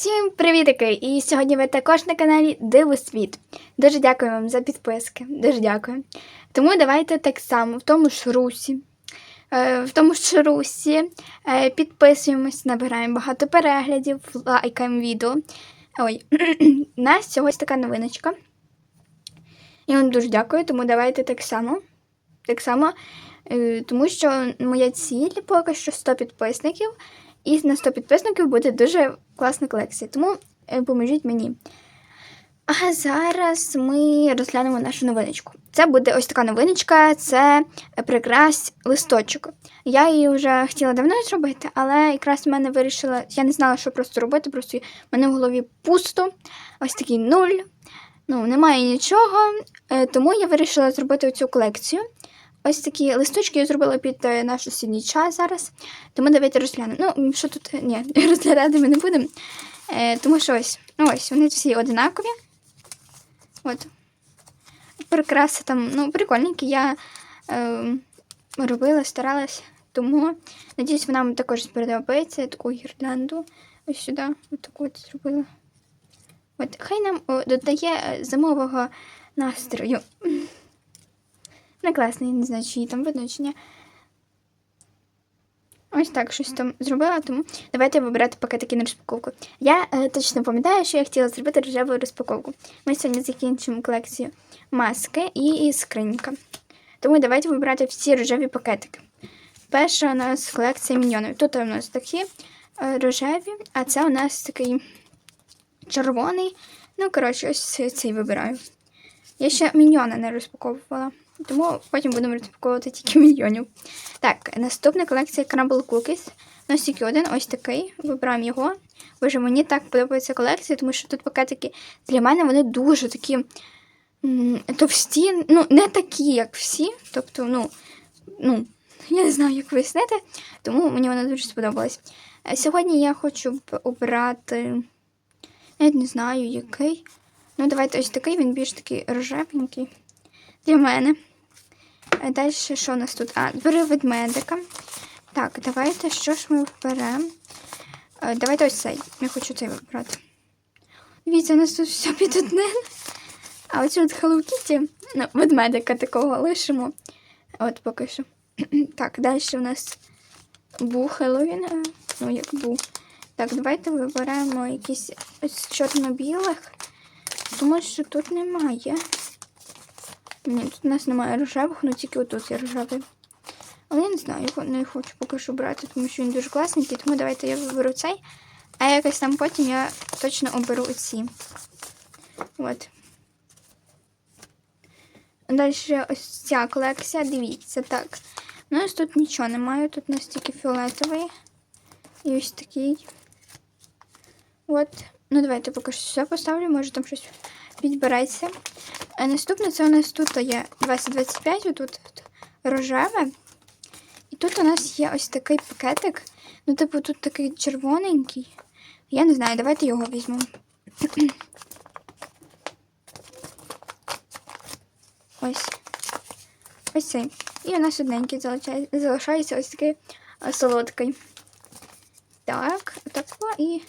Всім привітики! І сьогодні ви також на каналі Диво Світ. Дуже дякую вам за підписки. Дуже дякую. Тому давайте так само в тому ж русі. е, В тому ж русі е, підписуємось, набираємо багато переглядів, лайкаємо відео. Ой, у нас сьогодні така новиночка. Я вам дуже дякую, тому давайте так само. Так само, е, тому що моя ціль поки що 100 підписників. І на 100 підписників буде дуже класна колекція. Тому е, поможіть мені. А зараз ми розглянемо нашу новиночку. Це буде ось така новиночка, це прикрась листочок. Я її вже хотіла давно зробити, але якраз в мене вирішила, я не знала, що просто робити, просто в мене в голові пусто, ось такий нуль. Ну, немає нічого. Е, Тому я вирішила зробити цю колекцію. Ось такі листочки я зробила під е, наш осінній час зараз. Тому давайте розглянемо. Ну, що тут, ні, розглядати ми не будемо. Е, тому що ось, ну ось, вони всі одинакові. От. Прикраси там, ну, прикольненькі. Я е, робила, старалась. Тому, надіюсь, вона вам також сподобається. Таку гірлянду ось сюди, от таку от зробила. От, хай нам о, додає е, зимового настрою. Не класно, я не знаю, чи її там видно. Ось так щось там зробила, тому давайте вибирати пакетики на розпаковку. Я е, точно пам'ятаю, що я хотіла зробити рожеву розпаковку. Ми сьогодні закінчимо колекцію маски і, і скринька. Тому давайте вибирати всі рожеві пакетики. Перша у нас колекція міньйонів. Тут у нас такі е, рожеві, а це у нас такий червоний. Ну, коротше, ось цей вибираю. Я ще міньйона не розпаковувала, тому потім будемо розпаковувати тільки міньйонів. Так, наступна колекція Crumble Cookies. Нас тільки один ось такий. Вибираємо його. Боже, мені так подобається колекція, тому що тут пакетики для мене вони дуже такі товсті, ну, не такі, як всі. Тобто, ну, ну, я не знаю, як пояснити, тому мені вона дуже сподобалась. Е, Сьогодні я хочу б обрати, навіть не знаю, який. Ну, давайте ось такий, він більш такий рожевенький для мене. Далі що у нас тут? А, бери ведмедика. Так, давайте що ж ми вберемо? Е, Давайте ось цей. Я хочу цей вибрати. Дивіться, у нас тут все під одне. А оцю от Hello Kitty, ну, ведмедика такого лишимо. От поки що. Так, далі у нас бу Хеллоуін. Ну, як бу. Так, давайте виберемо якісь ось чорно-білих. Тому що тут немає. Ні, тут у нас немає рожевих, ну тільки отут є рожевий. Але я не знаю, його не хочу поки що брати, тому що він дуже класненький, тому давайте я виберу цей. А якось там потім я точно оберу оці. От. Далі ось ця колекція, дивіться, так. У нас тут нічого немає, тут у нас тільки фіолетовий. І ось такий. От. Ну, давайте поки що все поставлю, може там щось підбереться. А наступне це у нас тут є 2025, отут рожеве. І тут у нас є ось такий пакетик. Ну, типу, тут такий червоненький. Я не знаю, давайте його візьмемо. Ось. Ось цей. І у нас одненький залишає- залишається ось такий солодкий. Так, отако і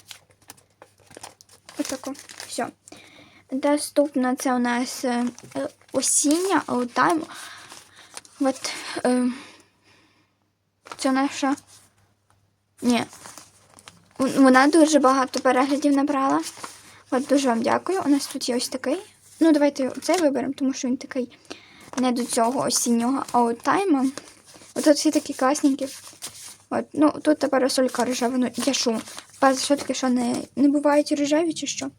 отако. Все. Наступна це у нас е, осіння аутайм. От е, це наша. Ні. Вона дуже багато переглядів набрала. От дуже вам дякую. У нас тут є ось такий. Ну, давайте цей виберемо, тому що він такий не до цього осіннього аутайму. От тут всі такі класненькі. От, ну, тут тепер парасолька рожева. Ну, я що? Що таке, що не, не бувають рожеві чи що?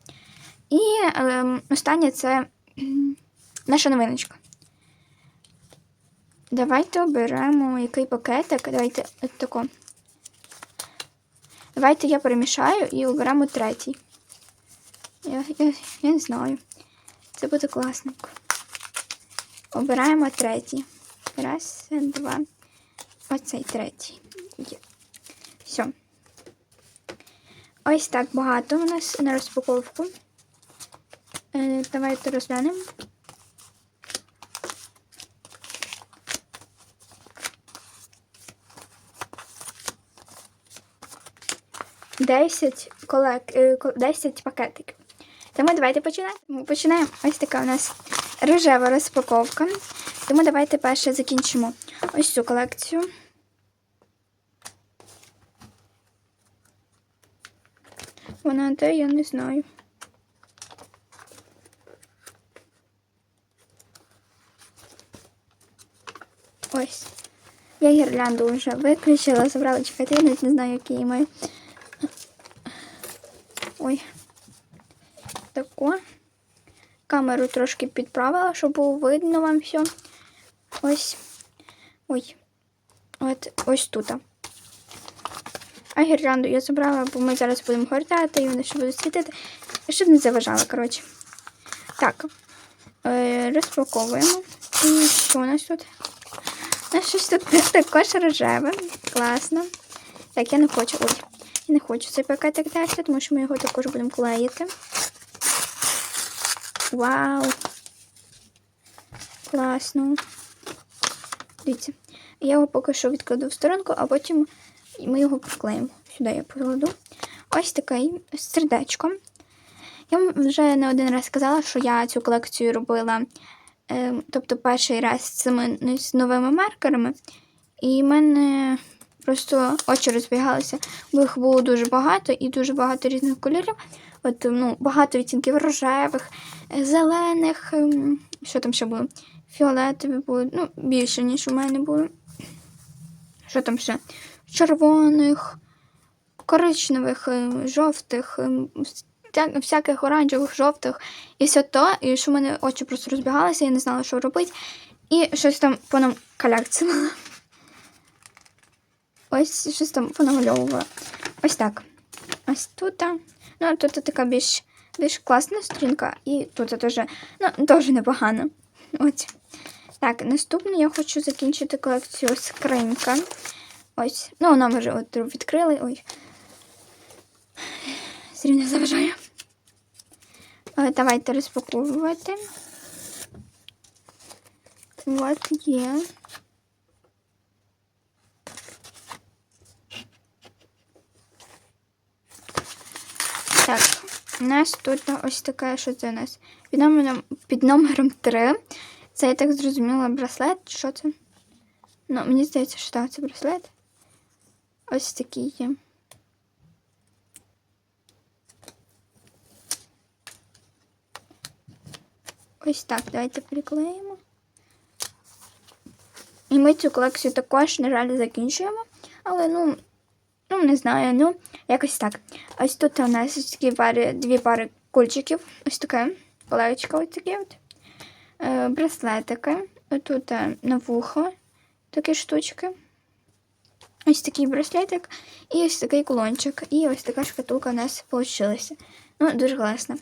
І ем, останнє це наша новиночка. Давайте оберемо який пакетик. Давайте от тако. Давайте я перемішаю і оберемо третій. Я, я, я не знаю. Це буде класненько. Обираємо третій. Раз, два. Оцей третій. Є. Все. Ось так багато у нас на розпаковку. Е, Давайте розглянемо. 10, колек... е, 10 пакетиків. Тому давайте починаємо. Починаємо. Ось така у нас рожева розпаковка. Тому давайте перше закінчимо ось цю колекцію. Вона де, я не знаю. Ось. Я гірлянду вже виключила, забрала чекати, я навіть не знаю, які маю. Ой. Тако. Камеру трошки підправила, щоб було видно вам все. Ось. Ой. От ось тут. А гірлянду я забрала, бо ми зараз будемо гортати, і вони ще будуть світити. Щоб не заважали, коротше. Так. Е, розпаковуємо. І що у нас тут? Нас щось тут також рожеве. Класно. Так, я не хочу. Ой, я не хочу цей пакетик далі, тому що ми його також будемо клеїти. Вау! Класно. Дивіться. Я його поки що відкладу в сторонку, а потім ми його приклеїмо. Сюди я покладу. Ось такий з сердечком. Я вам вже не один раз сказала, що я цю колекцію робила, тобто перший раз з цими з новими маркерами. І в мене просто очі розбігалися, бо їх було дуже багато і дуже багато різних кольорів. От, ну, багато відтінків рожевих, зелених, ем, що там ще було? Фіолетові були, ну, більше, ніж у мене було. Що там ще? Червоних, коричневих, е, жовтих, всяких оранжевих, жовтих і все то. І що в мене очі просто розбігалися, я не знала, що робити. І щось там понам калякцювала. Ось щось там понамальовувала. Ось так. Ось тут. Ну, тут така більш, більш класна сторінка, і тут теж, ну, теж непогано. Ось. Так, наступне я хочу закінчити колекцію скринька. Ось. Ну, вона вже от відкрили. Ой. Заважаю. Е, Давайте розпаковувати. От є. Так, у нас тут ось таке, що це у нас? Під номером, під номером 3. Це я так зрозуміла браслет. Що це? Ну, мені здається, що так, це браслет. Ось такий є. Ось так, давайте приклеїмо. І ми цю колекцію також, на жаль, закінчуємо. Але, ну, ну, не знаю, ну, якось так. Ось тут у нас ось такі пари, дві пари кульчиків. Ось таке. Колечко ось таке от. Е, браслетики. Тут е, на вухо такі штучки. Ось такий браслетик і ось такий кулончик. І ось така шкатулка у нас вийшла. Ну, дуже класно.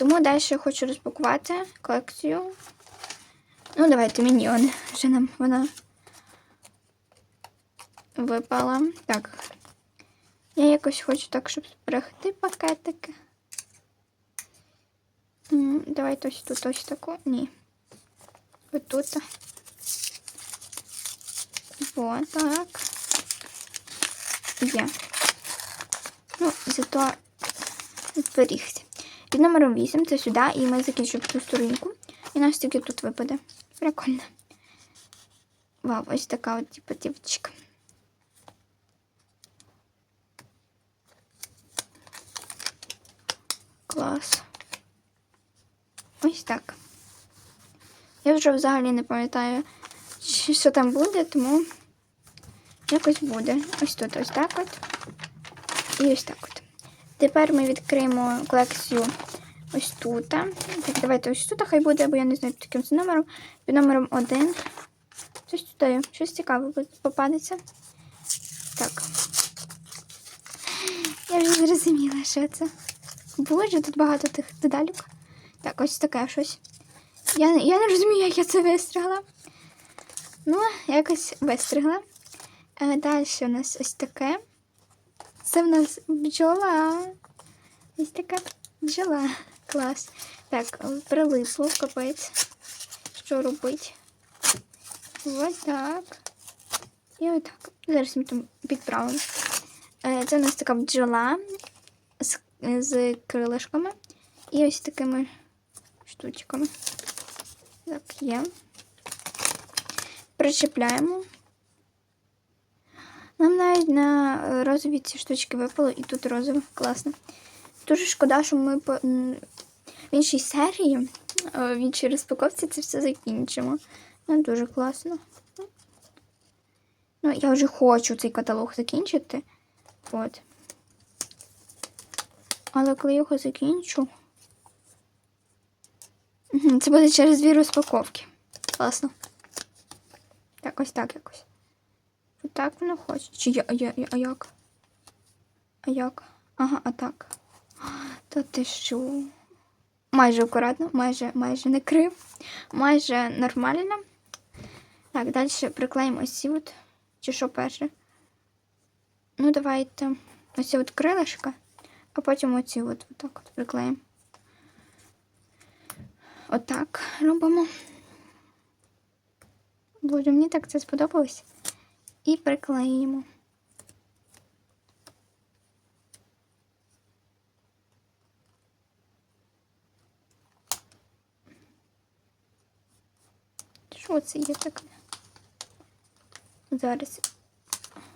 Тому далі я хочу розпакувати колекцію. Ну, давайте міньйон. Вже нам вона випала. Так. Я якось хочу так, щоб зберегти пакетики. Давайте ось тут ось таку. Ні. Ось тут. Вот так. Є. Ну, зато зберігся. Під номером 8 це сюди, і ми закінчимо цю сторінку. І нас тільки тут випаде. Прикольно. Вау, ось така от типу дівчинка. Клас. Ось так. Я вже взагалі не пам'ятаю, що там буде, тому якось буде. Ось тут, ось так от. І ось так от. Тепер ми відкриємо колекцію ось тут. Так, давайте ось тут хай буде, бо я не знаю під яким це номером. Під номером 1. Щось тут є. Щось цікаве попадеться. Так. Я вже зрозуміла, що це. Боже, тут багато тих дедалюк. Так, ось таке щось. Я, я не розумію, як я це вистригла. Ну, якось вистригла. Е, далі у нас ось таке. Це в нас бджола. Ось така бджола. Клас. Так, прилипло, капець. Що робить? Ось так. І отак. Зараз ми там підправимо. Е, Це у нас така бджола з, з крилишками і ось такими штучками. Так, є. Причепляємо. Нам навіть на е, розові ці штучки випало, і тут розове. Класно. Дуже шкода, що ми по в іншій серії, е, в іншій розпаковці це все закінчимо. Ну, дуже класно. Ну, я вже хочу цей каталог закінчити. От. Але коли його закінчу. Це буде через дві розпаковки. Класно. Так, ось так якось. Отак воно хоче. Чи я, я, я, а як? А як? Ага, а так. Та ти що? Майже акуратно, майже, майже не крив, майже нормально. Так, далі приклеїмо ось ці от. Чи що перше? Ну, давайте ось ці от крилишка, а потім оці от, отак от приклеїмо. Отак робимо. Боже, мені так це сподобалось. І приклеїмо. Що це є таке? Зараз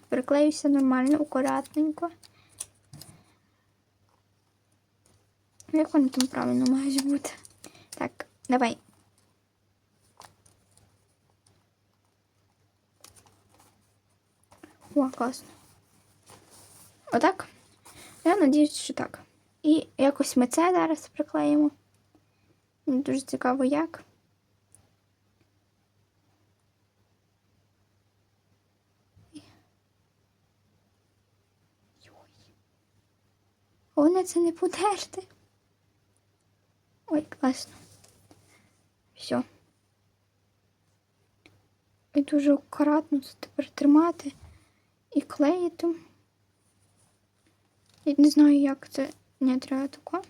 приклеюся нормально, акуратненько. Як вони там правильно мають бути? Так, давай. О, класно. Отак? Я надіюсь, що так. І якось ми це зараз приклеїмо. Мені дуже цікаво, як. Головне це не подерти. Ой, класно. Все. І дуже акуратно це тепер тримати і клеїти. Я не знаю, як це не треба тако.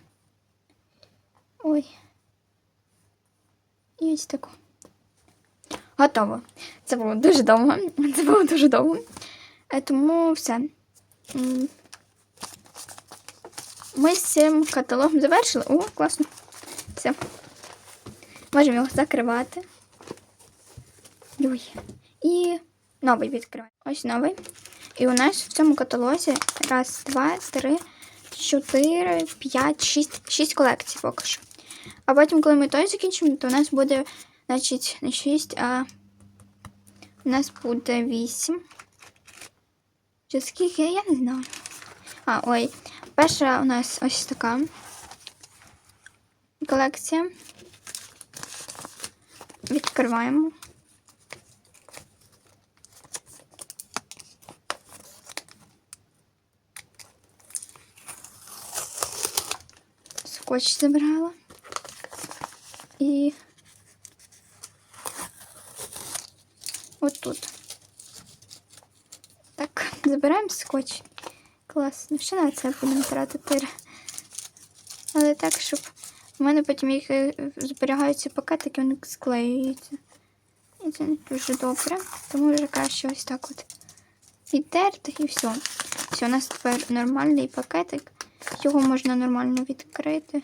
Ой. І ось тако. Готово. Це було дуже довго. Це було дуже довго. Е, Тому все. Ми з цим каталогом завершили. О, класно. Все. Можемо його закривати. Ой. І новий відкриваємо. Ось новий. І у нас в цьому каталозі раз, два, три, чотири, п'ять, шість, шість колекцій поки що. А потім, коли ми той закінчимо, то у нас буде, значить, не шість, а у нас буде вісім. Чи скільки? Я не знаю. А, ой. Перша у нас ось така колекція. Відкриваємо. Скотч забрала. І от тут. Так, забираємо скотч. Класно. Ще на це будемо тратити. Але так, щоб у мене потім їх е, зберігаються пакетики, вони склеюються. І це не дуже добре. Тому вже краще ось так от відтерти і все. Все, у нас тепер нормальний пакетик. Його можна нормально відкрити.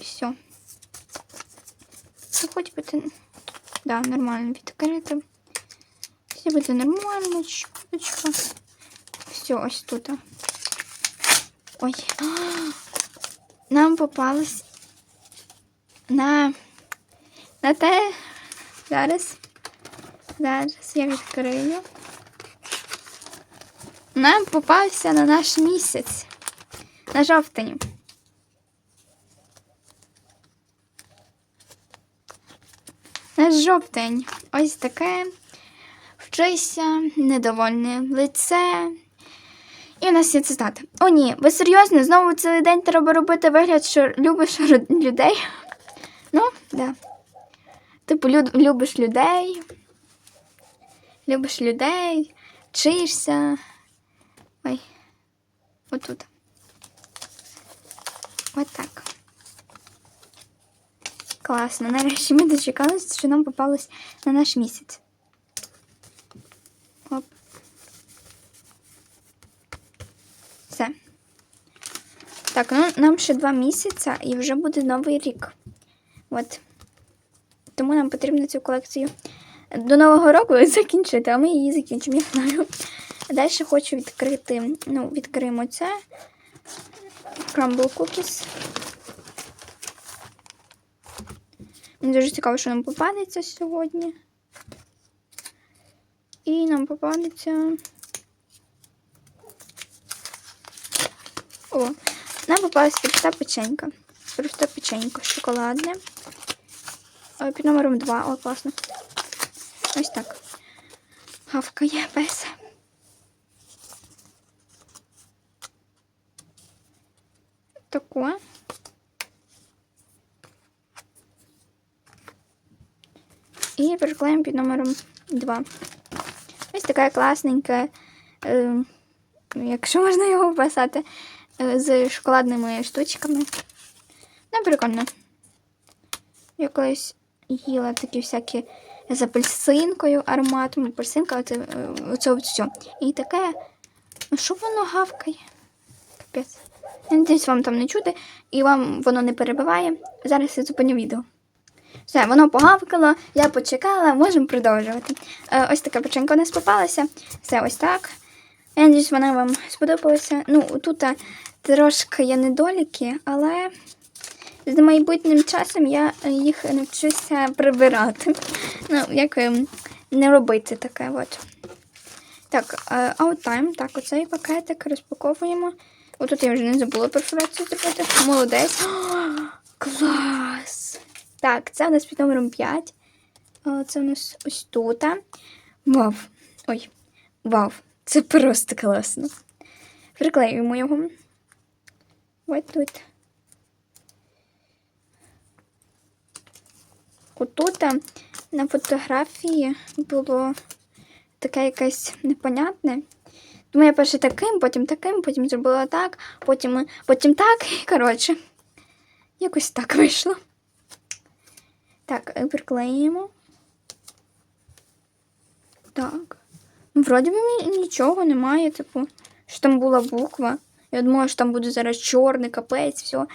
Все. Це хоч би ти... Да, нормально відкрити. Все буде нормально, чуточка. Все, ось тут. Ой. Нам попалось на, на те. Зараз. Зараз я відкрию. Нам попався на наш місяць. На жовтень. Наш жовтень. Ось таке. Вчися, недовольне лице. І у нас є цитата. О, ні, ви серйозно? Знову цілий день треба робити вигляд, що любиш людей. Ну, да. Типу, любиш людей. Любиш людей, вчишся. Ой, вот тут. Вот так. Класно. Нарешті ми дочекалися, що нам попалось на наш місяць. Оп. Все. Так, ну нам ще два місяця і вже буде новий рік. От. Тому нам потрібно цю колекцію до Нового року закінчити, а ми її закінчимо, я знаю. Далі хочу відкрити, ну, відкриємо це. Crumble Cookies. Мені дуже цікаво, що нам попадеться сьогодні. І нам попадеться. О, нам попалась проста печенька. Проста печенька шоколадне. О, під номером 2. О, класно. Ось так. Гавкає пес. Таке. І приклеїмо під номером 2. Ось така класненька, е, якщо можна його вписати, е, з шоколадними штучками. Ну, прикольно. Я колись їла такі всякі з апельсинкою, ароматом, апельсинка, оце, е, оце все. І таке, ну що воно гавкає? Капець. Я надіюсь, вам там не чути, і вам воно не перебиває. Зараз я зупиню відео. Все, воно погавкало, я почекала, можемо продовжувати. Е, ось така печенька у нас попалася. Все ось так. Я надіюсь, вона вам сподобалася. Ну, тут е, трошки є недоліки, але з майбутнім часом я е, їх навчуся прибирати. Ну, як е, не робити таке. От. Так, Outtime. Так, оцей пакетик розпаковуємо. Отут я вже не забула перфорацію зробити. Молодець. О, клас! Так, це у нас під номером 5. Це у нас ось тут. Вау. Ой, вау. Це просто класно. Приклеюємо його. Ось тут. Отут на фотографії було таке якесь непонятне. Тому я перше таким, потім таким, потім зробила так, потім, потім так. Коротше, якось так вийшло. Так, е, приклеїмо. Так. Ну, Вроді би нічого немає, типу, що там була буква. Я думала, що там буде зараз чорний капець, все.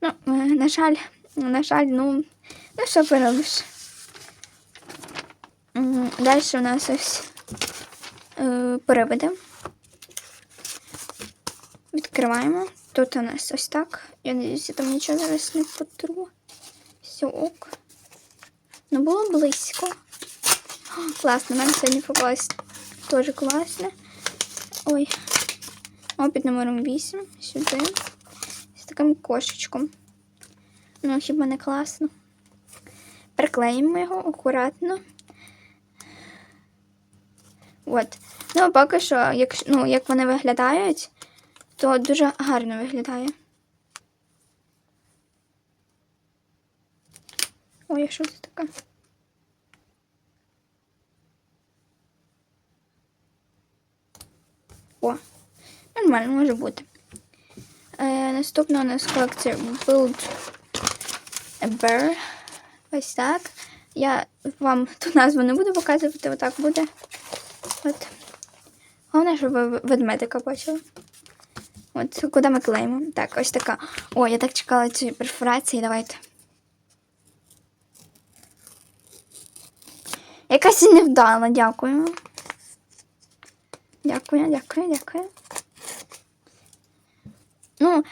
Ну, е, на жаль, на жаль, ну, ну що поробиш. Далі у нас ось е, привиди. Відкриваємо. Тут у нас ось так. Я надіюся, там нічого зараз не потру. Все ок. Ну, було близько. О, Класно, нам сьогодні попалось теж класно. Ой. О, номером 8. Сюди. З таким кошечком. Ну, хіба не класно. Приклеїмо його акуратно. От. Ну, поки що, як, ну, як вони виглядають, то дуже гарно виглядає. Ой, а що це таке? О, нормально може бути. Е, наступна у нас колекція Build a Bear. Ось так. Я вам ту назву не буду показувати, отак буде. От. Головне, щоб ви ведмедика бачили. От, куди ми клеїмо? Так, ось така. О, я так чекала цієї перфорації, давайте. Якась і невдала, дякую. Дякую, дякую, дякую. Ну,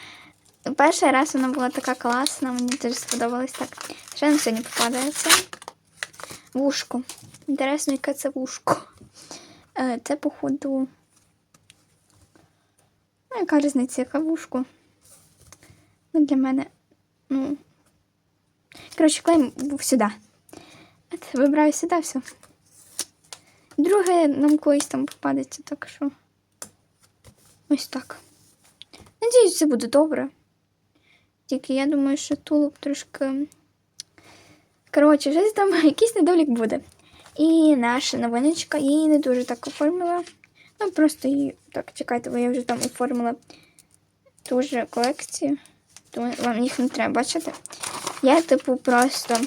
перший раз вона була така класна, мені дуже сподобалось так. Що нам сьогодні попадається? Вушко. Інтересно, яке це вушко. Е, Це, походу. Ну, яка різниця, яка вушко? Ну, для мене. Ну. Коротше, клеїмо сюди. Вибираю сюди все. Друге нам колись там попадеться, так що. Ось так. Надіюсь, це буде добре. Тільки я думаю, що тулуб трошки. Коротше, щось там якийсь недолік буде. І наша новиночка, я її не дуже так оформила. Ну, просто її. Так, чекайте, бо я вже там оформила ту же колекцію. Тому вам їх не треба бачити. Я, типу, просто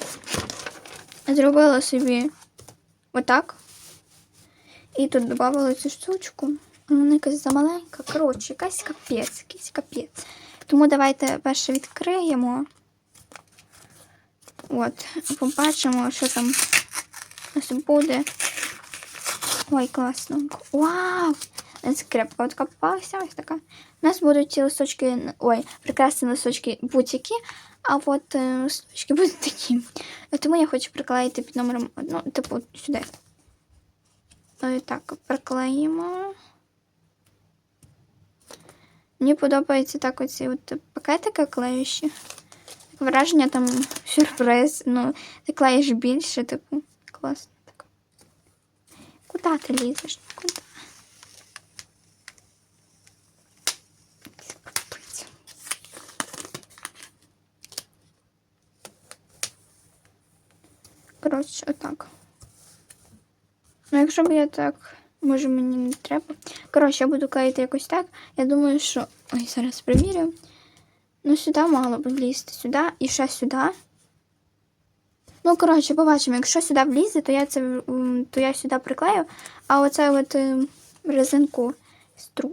зробила собі отак. І тут додавала цю штучку. Вона якась замаленька. Коротше, якась капець, якийсь капець. Тому давайте перше відкриємо. От, побачимо, що там у нас буде. Ой, класно. Вау! Скрепка от попалася ось така. У нас будуть ці листочки, ой, прекрасні листочки будь-які, а от е, листочки будуть такі. Тому я хочу приклеїти під номером, ну, типу, сюди. Е, Так, приклеїмо. Мені подобається так оці от пакетики клеючі. Таке враження там сюрприз. Ну, ти клеїш більше, типу, класно так. Куди ти лізеш? Куди? Коротше, отак. Ну, якщо б я так, може мені не треба. Коротше, я буду клеїти якось так. Я думаю, що. Ой, зараз перевірю. Ну, сюди мало б влізти. Сюди і ще сюди. Ну, коротше, побачимо. Якщо сюди влізе, то я це то я сюди приклею, а оце от ем, резинку стру.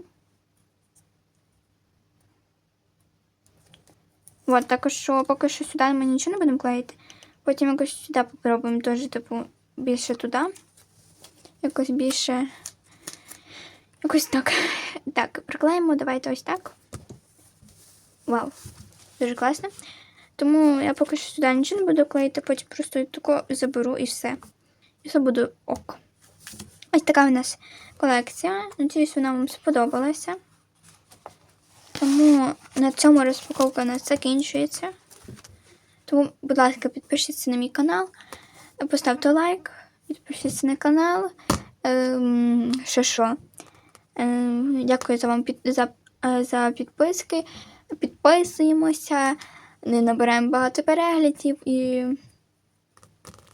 От, також що поки що сюди ми нічого не будемо клеїти. Потім якось сюди попробуємо теж, типу, більше туди. Якось більше. Якось так. Так, приклеїмо, давайте ось так. Вау. Дуже класно. Тому я поки що сюди нічого не буду клеїти, потім просто тако заберу і все. І все буде ок. Ось така у нас колекція. Надіюсь, вона вам сподобалася. Тому на цьому розпаковка у нас закінчується. Тому, будь ласка, підпишіться на мій канал, поставте лайк, підпишіться на канал. Ем, що що. Ем, дякую за вам під, за, е, за підписки. Підписуємося, не набираємо багато переглядів і,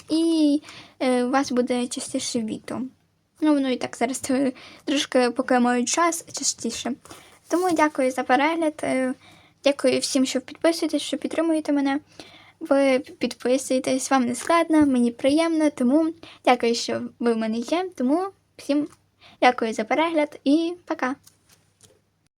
і е, у вас буде частіше відео. Ну, воно і так зараз трошки поки маю час частіше. Тому дякую за перегляд. е, Дякую всім, що підписуєтесь, що підтримуєте мене. Ви підписуєтесь, вам не складно, мені приємно, тому дякую, що ви в мене є. Тому всім дякую за перегляд і пока!